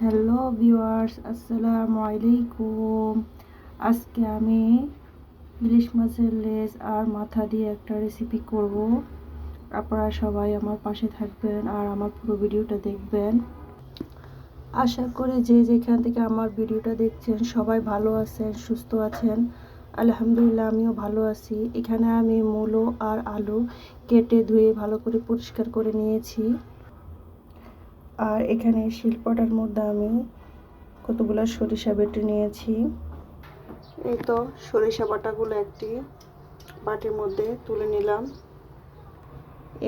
Hello viewers, আসসালামু আলাইকুম। আজকে আমি ইলিশ মাছের লেজ আর মাথা দিয়ে একটা রেসিপি করব। আপনারা সবাই আমার পাশে থাকবেন আর আমার পুরো ভিডিওটা দেখবেন। আশা করি যে যেখান থেকে আমার ভিডিওটা দেখছেন সবাই ভালো আছেন, সুস্থ আছেন। আলহামদুলিল্লাহ, আমিও ভালো আছি। এখানে আমি মূলো আর আলু কেটে ধুয়ে ভালো করে পরিষ্কার করে নিয়েছি। আর এখানে শিল্পটার মধ্যে আমি কতগুলো সরিষা বেটে নিয়েছি। এই তো সরিষা বাটাগুলো একটি বাটির মধ্যে তুলে নিলাম।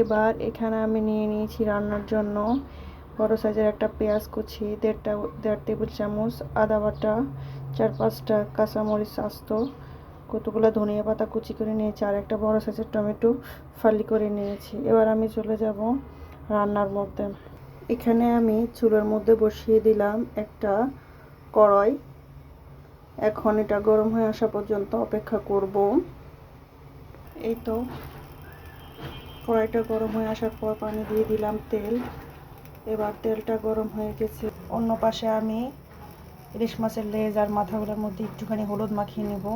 এবার এখানে আমি নিয়ে নিয়েছি রান্নার জন্য বড় সাইজের একটা পেঁয়াজ কুচি দেড়টা দেড় টেবিল চামচ আদা বাটা চার পাঁচটা কাঁচামরিচ আস্ত কতগুলো ধনিয়া পাতা কুচি করে নিয়েছি আর একটা বড় সাইজের টমেটো ফালি করে নিয়েছি। এবার আমি চলে যাব রান্নার মধ্যে। এখানে আমি চুলার মধ্যে বসিয়ে দিলাম একটা কড়াই। এখন এটা গরম হয়ে আসা পর্যন্ত অপেক্ষা করব। এই তো, কড়াইটা গরম হয়ে আসার পর পানি দিয়ে দিলাম তেল। এবার তেলটা গরম হয়ে গেছে। অন্য পাশে আমি ইলিশ মাছের লেজ আর মাথাগুলোর মধ্যে একটুখানি হলুদ মাখিয়ে নেব।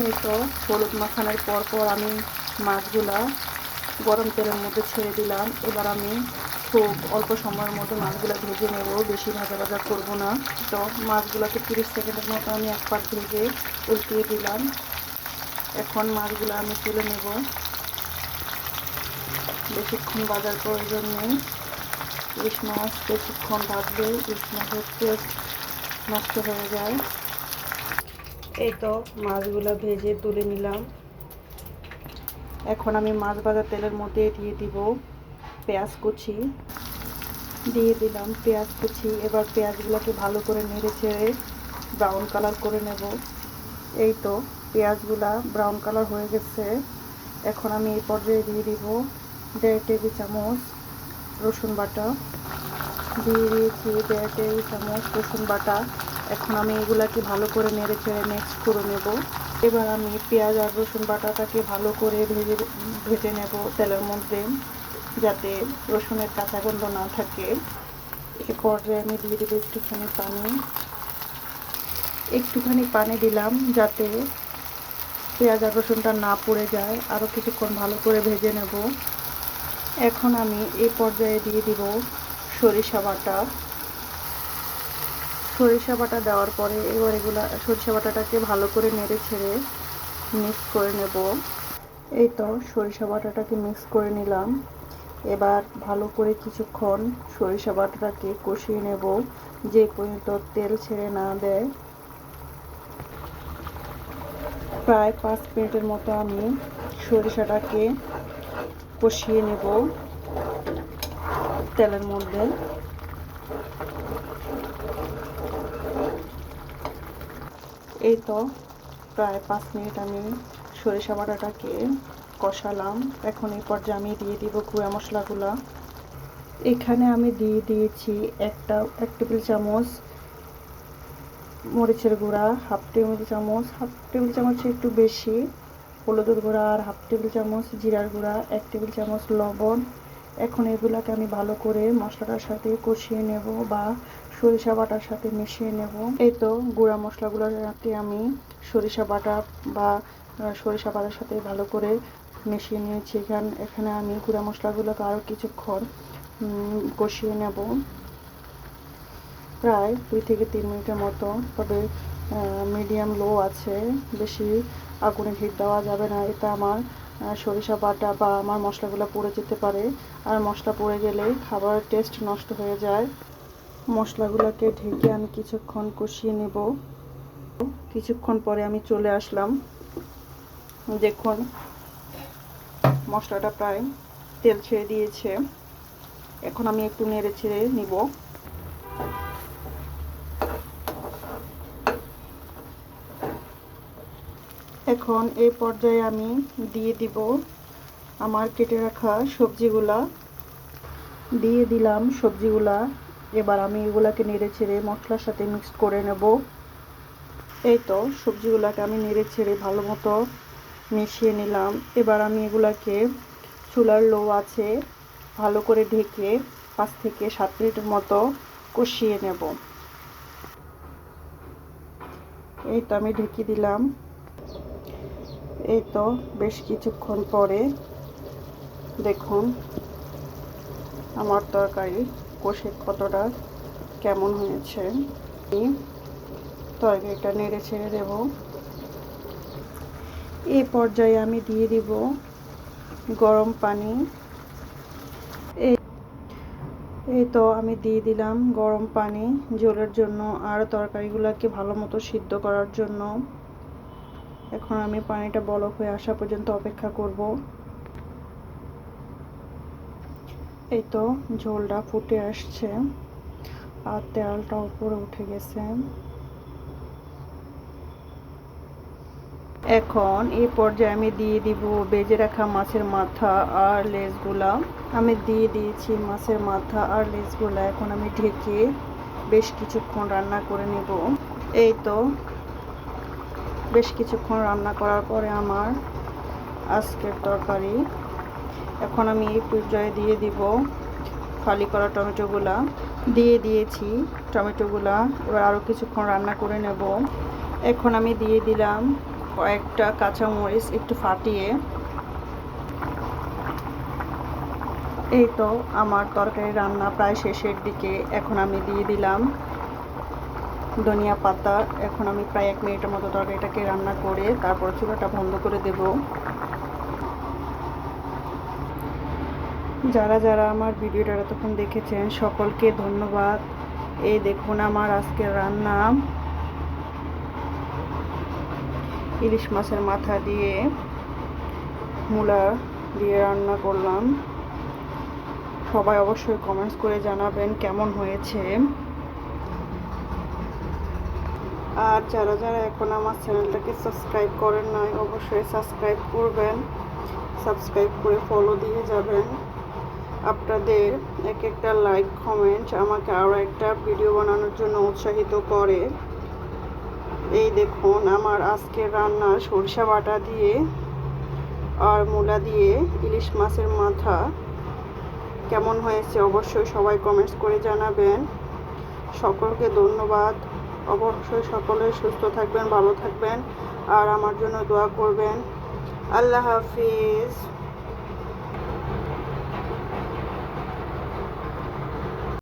এই তো, হলুদ মাখানোর পর পর আমি মাছগুলা গরম তেলের মধ্যে ছেড়ে দিলাম। এবার আমি খুব অল্প সময়ের মধ্যে মাছগুলো ভেজে নেব। বেশি ভাজা ভাজা করব না। তো মাছগুলোকে তিরিশ সেকেন্ডের মতো আমি এক পাট ভেজে উল্টিয়ে দিলাম। এখন মাছগুলো আমি তুলে নেব। বেশিক্ষণ বাজার প্রয়োজন নেই। ইলিশ মাছ বেশিক্ষণ ভাজলে ইলিশ মাছের টেস্ট নষ্ট হয়ে যায়। এই তো মাছগুলো ভেজে তুলে নিলাম। এখন আমি মাছ ভাজা তেলের মধ্যে দিয়ে দিব। পেঁয়াজ কুচি দিয়ে দিলাম পেঁয়াজ কুচি। এবার পেঁয়াজগুলোকে ভালো করে নেড়ে ছেড়ে ব্রাউন কালার করে নেব। এই তো পেঁয়াজগুলা ব্রাউন কালার হয়ে গেছে। এখন আমি এই পর্যায়ে দিয়ে দিব দেড় টেবিল চামচ রসুন বাটা। দিয়ে দিয়েছি দেড় টেবিল চামচ রসুন বাটা। এখন আমি এগুলাকে ভালো করে নেড়ে চেড়ে মিক্স করে নেব। এবার আমি পেঁয়াজ আর রসুন বাটাটাকে ভালো করে ভেজে ভেজে নেব তেলের মধ্যে। যাতে রসুনের কাঁচা গন্ধ না থাকে। এ পর্যায়ে আমি দিয়ে দেবো একটুখানি পানি। একটুখানি পানি দিলাম যাতে পেঁয়াজ আর রসুনটা না পড়ে যায়। আরও কিছুক্ষণ ভালো করে ভেজে নেব। এখন আমি এই পর্যায়ে দিয়ে দিব সরিষা বাটা। সরিষা বাটা দেওয়ার পরে এবার এগুলা সরিষা বাটাটাকে ভালো করে নেড়ে ছেড়ে মিক্স করে নেব। এই তো সরিষা বাটাটাকে মিক্স করে নিলাম। এবার ভালো করে কিছুক্ষণ সরিষা বাটাটাকে কষিয়ে নেব। যে পর্যন্ত তেল ছেড়ে না দেয়। প্রায় পাঁচ মিনিটের মতো আমি সরিষাটাকে কষিয়ে নেব তেলের মধ্যে। এই তো প্রায় পাঁচ মিনিট আমি সরিষা বাটাটাকে কষালাম। এখন এই পর্যায়ে আমি দিয়ে দিব গুঁড়া মশলাগুলো। এখানে আমি দিয়ে দিয়েছি একটা, এক টেবিল চামচ মরিচের গুঁড়া, হাফ টেবিল চামচ, হাফ টেবিল চামচ একটু বেশি হলুদের গুঁড়া আর হাফ টেবিল চামচ জিরার গুঁড়া, এক টেবিল চামচ লবণ। এখন এগুলাকে আমি ভালো করে মশলাটার সাথে কষিয়ে নেব বা সরিষা বাটার সাথে মিশিয়ে নেব। এই তো গুঁড়া মশলাগুলোর সাথে আমি সরিষা বাটা বা সরিষা বাটার সাথে ভালো করে মিশিয়ে নিয়েছি। এখান এখানে আমি গুঁড়া মশলাগুলোকে আরও কিছুক্ষণ কষিয়ে নেব। প্রায় দুই থেকে তিন মিনিটের মতো। তবে মিডিয়াম লো আছে। বেশি আগুনে হিট দেওয়া যাবে না। এতে আমার সরিষা বাটা বা আমার মশলাগুলো পড়ে যেতে পারে। আর মশলা পড়ে গেলে খাবারের টেস্ট নষ্ট হয়ে যায়। মশলাগুলোকে ঢেকে আমি কিছুক্ষণ কষিয়ে নেব। কিছুক্ষণ পরে আমি চলে আসলাম। দেখুন, মশলাটা প্রায় তেল ছেড়ে দিয়েছে। এখন আমি একটু নেড়ে ছেড়ে নিব। এখন এই পর্যায়ে আমি দিয়ে দিব আমার কেটে রাখা সবজিগুলা। দিয়ে দিলাম সবজিগুলা। এবার আমি এগুলাকে নেড়ে ছেড়ে মশলার সাথে মিক্স করে নেব। এই তো সবজিগুলাকে আমি নেড়ে ছেড়ে ভালো মতো মিশিয়ে নিলাম। এবার আমি এগুলাকে চুলার লো আছে ভালো করে ঢেকে পাঁচ থেকে সাত মিনিটের মতো কষিয়ে নেব। এই তো আমি ঢেকে দিলাম। এই তো বেশ কিছুক্ষণ পরে দেখুন আমার তরকারি কষে কতটা কেমন হয়েছে। তরকারিটা নেড়ে ছেড়ে দেব। এই পর্যায়ে আমি দিয়ে দিব গরম পানি। এই তো আমি দিয়ে দিলাম গরম পানি ঝোলের জন্য আর তরকারিগুলোকে ভালো মতো সিদ্ধ করার জন্য। এখন আমি পানিটা বলক হয়ে আসা পর্যন্ত অপেক্ষা করব। এই তো ঝোলটা ফুটে আসছে। আর তেলটা উপরে উঠে গেছে। এখন এই পর্যায়ে আমি দিয়ে দিব বেজে রাখা মাছের মাথা আর লেজগুলা। আমি দিয়ে দিয়েছি মাছের মাথা আর লেজগুলা। এখন আমি ঢেকে বেশ কিছুক্ষণ রান্না করে নেব। এই তো, বেশ কিছুক্ষণ রান্না করার পরে আমার আজকের তরকারি। এখন আমি এই পর্যায়ে দিয়ে দিব ফালি করা টমেটোগুলা। দিয়ে দিয়েছি টমেটোগুলা। এবার আরও কিছুক্ষণ রান্না করে নেব। এখন আমি দিয়ে দিলাম কয়েকটা কাঁচামরিচ একটু ফাটিয়ে এই তো আমার তরকারি রান্না প্রায় শেষের দিকে এখন আমি দিয়ে দিলাম ধনিয়া পাতা। এখন আমি প্রায় এক মিনিটের মতো তরকারিটাকে রান্না করে তারপর চুলাটা বন্ধ করে দেব। যারা যারা আমার ভিডিওটা এতক্ষণ দেখেছেন, সকলকে ধন্যবাদ। এই দেখুন আমার আজকের রান্না। ইলিশ মাছের মাথা দিয়ে মূলা দিয়ে রান্না করলাম। সবাই অবশ্যই কমেন্টস করে জানাবেন কেমন হয়েছে। আর যারা যারা এখন আমার চ্যানেলটাকে সাবস্ক্রাইব করেন নাই, অবশ্যই সাবস্ক্রাইব করবেন। সাবস্ক্রাইব করে ফলো দিয়ে যাবেন। আপনাদের এক একটা লাইক কমেন্ট আমাকে আরও একটা ভিডিও বানানোর জন্য উৎসাহিত করে। এই দেখুন আমার আজকের রান্না সরিষা বাটা দিয়ে আর মূলা দিয়ে ইলিশ মাছের মাথা। কেমন হয়েছে অবশ্যই সবাই কমেন্টস করে জানাবেন। সকলকে ধন্যবাদ। অবশ্যই সকলে সুস্থ থাকবেন, ভালো থাকবেন আর আমার জন্য দোয়া করবেন। আল্লাহ হাফিজ।